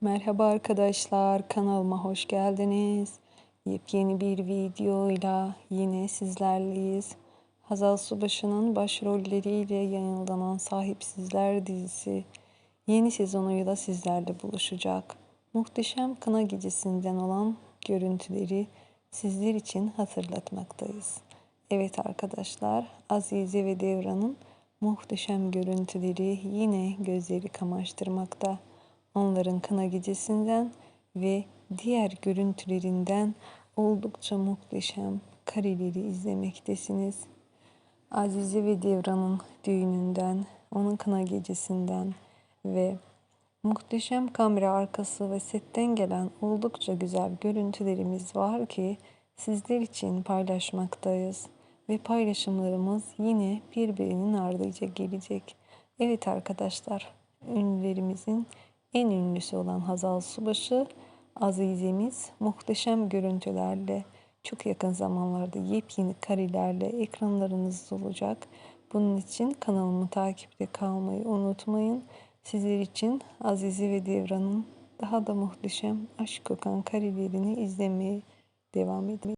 Merhaba arkadaşlar, kanalıma hoş geldiniz. Yepyeni bir videoyla yine sizlerleyiz. Hazal Subaşı'nın başrolleriyle yayınlanan Sahipsizler dizisi yeni sezonuyla sizlerle buluşacak. Muhteşem Kına Gecesi'nden olan görüntüleri sizler için hatırlatmaktayız. Evet arkadaşlar, Azize ve Devran'ın muhteşem görüntüleri yine gözleri kamaştırmakta. Onların kına gecesinden ve diğer görüntülerinden oldukça muhteşem kareleri izlemektesiniz. Azize ve Devran'ın düğününden, onun kına gecesinden ve muhteşem kamera arkası ve setten gelen oldukça güzel görüntülerimiz var ki sizler için paylaşmaktayız ve paylaşımlarımız yine birbirinin ardınca gelecek. Evet arkadaşlar, ünlülerimizin en ünlüsü olan Hazal Subaşı, Azizemiz muhteşem görüntülerle çok yakın zamanlarda yepyeni karelerle ekranlarınızda olacak. Bunun için kanalımı takipte kalmayı unutmayın. Sizler için Azize ve Devran'ın daha da muhteşem aşk kokan karelerini izlemeye devam edin.